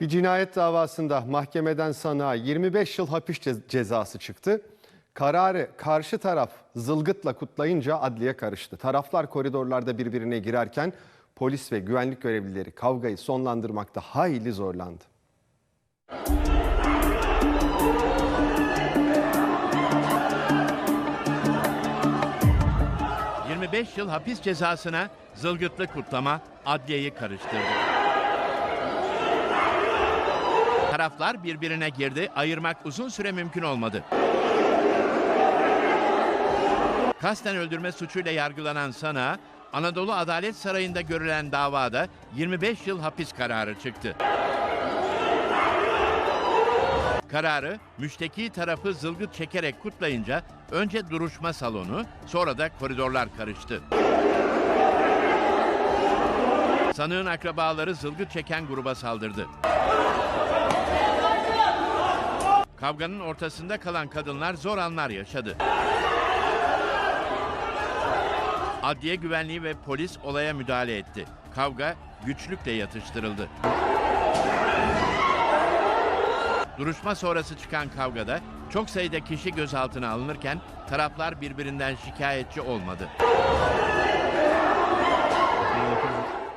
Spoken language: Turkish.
Bir cinayet davasında mahkemeden sanığa 25 yıl hapis ce- cezası çıktı. Kararı karşı taraf zılgıtla kutlayınca adliye karıştı. Taraflar koridorlarda birbirine girerken polis ve güvenlik görevlileri kavgayı sonlandırmakta hayli zorlandı. Cık. 25 yıl hapis cezasına zılgıtlı kutlama adliyeyi karıştırdı. Taraflar birbirine girdi, ayırmak uzun süre mümkün olmadı. Kasten öldürme suçuyla yargılanan sana Anadolu Adalet Sarayı'nda görülen davada 25 yıl hapis kararı çıktı. Kararı müşteki tarafı zılgıt çekerek kutlayınca önce duruşma salonu sonra da koridorlar karıştı. Sanığın akrabaları zılgıt çeken gruba saldırdı. Kavganın ortasında kalan kadınlar zor anlar yaşadı. Adliye güvenliği ve polis olaya müdahale etti. Kavga güçlükle yatıştırıldı. Duruşma sonrası çıkan kavgada çok sayıda kişi gözaltına alınırken taraflar birbirinden şikayetçi olmadı.